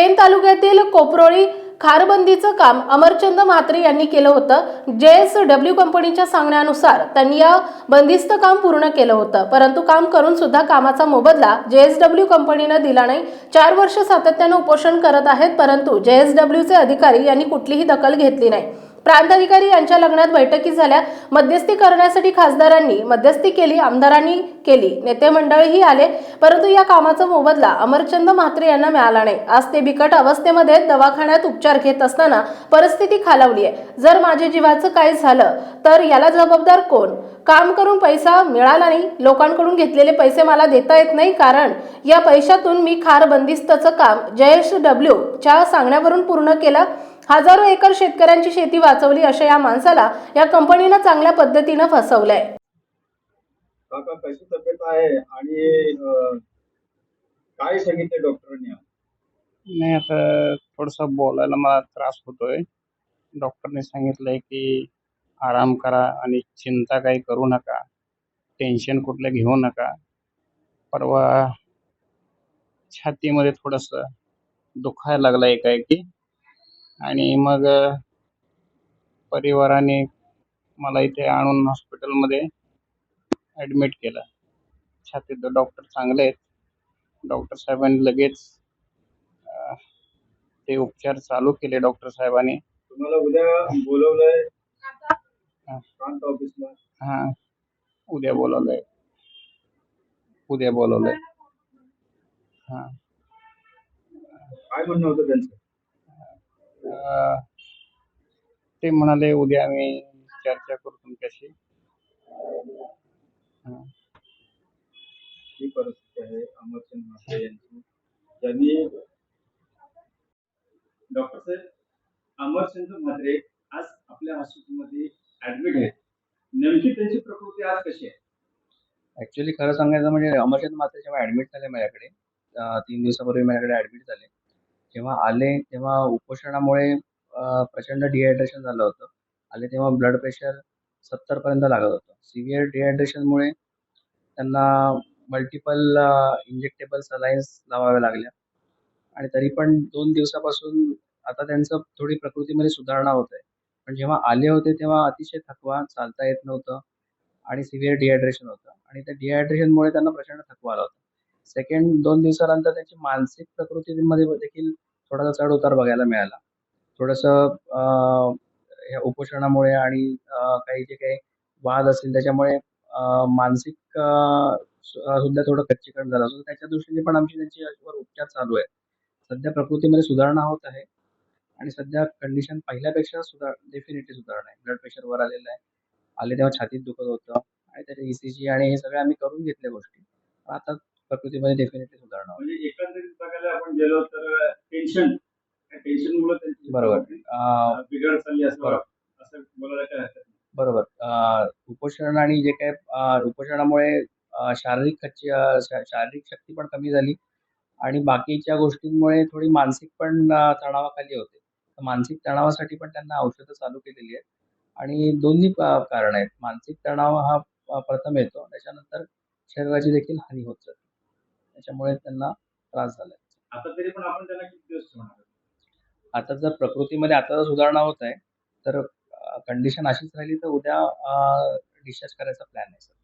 Pen तालुक्यातील कोपरोळी खारबंदीचं काम अमरचंद म्हात्रे यांनी केलं होतं. जे एस डब्ल्यू कंपनीच्या सांगण्यानुसार त्यांनी या बंदिस्त काम पूर्ण केलं होतं. परंतु काम करून सुद्धा कामाचा मोबदला जे एस डब्ल्यू कंपनीनं दिला नाही. चार वर्ष सातत्यानं उपोषण करत आहेत परंतु जे एस डब्ल्यूचे अधिकारी यांनी कुठलीही दखल घेतली नाही. प्रांताधिकारी यांच्या लग्नात बैठकी झाल्या. मध्यस्थी करण्यासाठी खासदारांनी मध्यस्थी केली आमदारांनी केली. नेते मंडळीही आले. परंतु या कामाचा मोबदला अमरचंद म्हात्रे यांना मिळाला नाही. आज ते बिकट अवस्थेमध्ये दवाखान्यात उपचार घेत असताना परिस्थिती खालावली आहे. जर माझ्या जीवाचं काय झालं तर याला जबाबदार कोण? काम करून पैसा मिळाला नाही. लोकांकडून घेतलेले पैसे मला देता येत नाही. कारण या पैशातून मी खार बंदिस्तचं काम जयेश डब्ल्यू च्या सांगण्यावरून पूर्ण केलं. हजारो एकर शेतकऱ्यांची शेती वाचवली अशा या माणसाला या कंपनीनं चांगल्या पद्धतीनं फसवलंय. काका कशी तब्येत आहे? आणि काय सांगितलं डॉक्टरांनी नाही आता थोडसा बोलायला मला त्रास होतोय. डॉक्टरने सांगितलंय की आराम करा आणि चिंता काही करू नका. टेन्शन कुठलं घेऊ नका. परवा छातीमध्ये थोडंसं दुखायला लागलं एकाएकी. आणि मग परिवाराने मला इथे आणून हॉस्पिटलमध्ये ॲडमिट केलं. छातीत डॉक्टर चांगले आहेत. डॉक्टर साहेबांनी लगेच ते उपचार चालू केले डॉक्टर साहेबांनी. तुम्हाला उद्या बोलवलंय हा. ऑफिसला. हां. उद्या बोलवलंय. उद्या बोलवलंय. हां. काय म्हणणं होतं त्यांचं? ते म्हणाले उद्या आम्ही चर्चा करू तुमच्याशी. हां. परिस्थिती आहे अमरचंद म्हात्रे यांची. त्यांनी डॉक्टर साहेब अमरचंद म्हात्रे आज आपल्या हॉस्पिटलमध्ये ऍडमिट आहेत. नेमकी त्यांची प्रकृती आज कशी आहे? ॲक्च्युली खरं सांगायचं म्हणजे अमरचंद मात्रे जेव्हा ॲडमिट झाले माझ्याकडे तीन दिवसापूर्वी माझ्याकडे ॲडमिट झाले. जेव्हा आले तेव्हा उपोषणामुळे प्रचंड डिहायड्रेशन झालं होतं. आले तेव्हा ब्लड प्रेशर सत्तरपर्यंत लागत होतं. सिव्हिअर डिहायड्रेशनमुळे त्यांना मल्टिपल इंजेक्टेबल सलाईन्स लावाव्या लागल्या. आणि तरी पण दोन दिवसापासून आता त्यांचं थोडी प्रकृतीमध्ये सुधारणा होत आहे. पण जेव्हा आले होते तेव्हा अतिशय थकवा चालता येत नव्हतं आणि सिव्हिअर डिहायड्रेशन होतं. आणि त्या डिहायड्रेशनमुळे त्यांना प्रचंड थकवा आला होता. सेकंड दोन दिवसानंतर त्याची मानसिक प्रकृतीमध्ये देखील थोडासा चढ उतार बघायला मिळाला. थोडंसं ह्या उपोषणामुळे आणि काही जे काही वाद असतील त्याच्यामुळे मानसिक सुद्धा थोडं खच्चीकरण झालं असं त्याच्या दृष्टीने पण आमची त्यांची उपचार चालू आहे सध्या प्रकृतीमध्ये सुधारणा होत आहे आणि सध्या कंडिशन पहिल्यापेक्षा सुधार डेफिनेटली सुधारणा आहे. ब्लड प्रेशर वर आलेलं आहे. आले तेव्हा छातीत दुखत होतं आणि त्याचे ई सी जी आणि हे सगळे आम्ही करून घेतल्या गोष्टी. आता प्रकृतीमध्ये डेफिनेटली सुधारणा होईल. म्हणजे एकंदरीत बघायला आपण गेलो तर टेन्शन टेन्शन मुळे त्यांची बरोबर. बिघड चालली असं बरोबर. असं बोलायला काय हरकत नाही बरोबर. अं, उपोषण आणि जे काय उपोषणामुळे शारीरिक शारीरिक शक्ती पण कमी झाली आणि बाकीच्या गोष्टींमुळे थोडी मानसिक पण तणावाखाली होते. तर मानसिक तणावासाठी पण त्यांना औषधं चालू केलेली आहेत आणि दोन्ही कारण आहेत. मानसिक तणाव हा प्रथम येतो. त्याच्यानंतर शरीराची देखील हानी होत जाते. त्याच्यामुळे त्यांना त्रास झाला आता तरी पण आपण त्यांना किती दिवस ठेवणार आता जर प्रकृतीमध्ये आता जर सुधारणा होत आहे तर कंडिशन अशीच राहिली तर उद्या डिस्चार्ज करायचा प्लॅन आहे सध्या.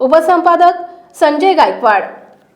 उपसंपादक संजय गायकवाड.